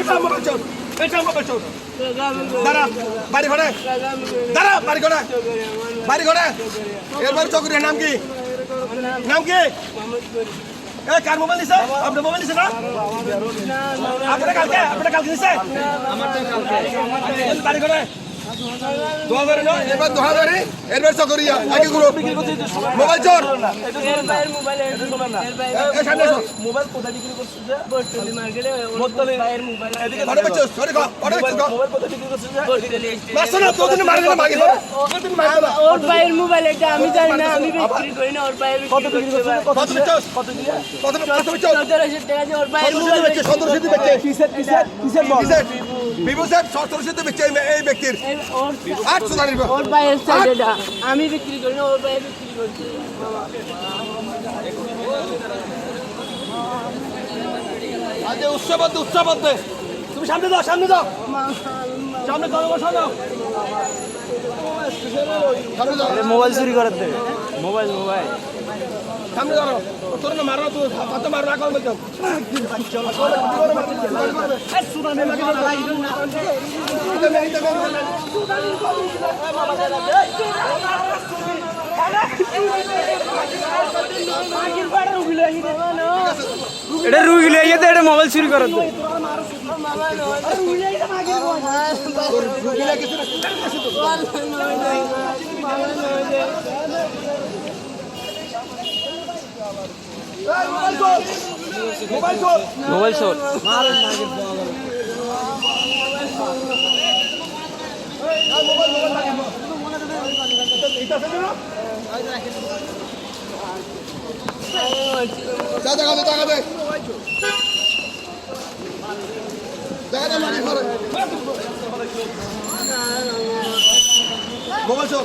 এটা মোবাইল চোর এটা মোবাইল চোর দাঁড়া, বাড়ি ঘরে, দাঁড়া, বাড়ি ঘরে বাড়ি ঘরে। এরবার চকরির নাম কি? নাম কি? এ, কার মোবাইল দিছে আপনার মোবাইল দিছে না? আপনার কালকে আপনার কালকে দিছে বাড়ি ঘরে। এবার দোয়া করে এরবার চকরিয়া আগে গুলো মোবাইল চোর মোবাইল কোথায় বিক্রি করছিস ওর বাইরের মোবাইল এটা আমি জানি না আমি বিক্রি করি না ওর বাইরে কত বিক্রি করছিস কত কত দিয়ে কত টাকা দিয়ে ওর সতেরোশো মোবাইল কিসের কিসের কিসের বল। বিভু সাহেব সতেরোশো বেচছে এই- এই ব্যক্তির। আটশো সাইড আমি বিক্রি করি না ওর বাইরে বিক্রি করছি। আজ উৎসব উৎসব তুমি সামনে যাও সামনে যাও। সামনে বসা যাও সামনে যাও। মোবাইল চুরি করার দেবে মোবাইল মোবাইল। সামনে যাও তোর না মারো তুই কত মারো রাখো বলতাম এটা রুগী লিয়ে যেতে এটা মোবাইল চুরি মোবাইল চোর মোবাইল ঘরে মোবাইল চোর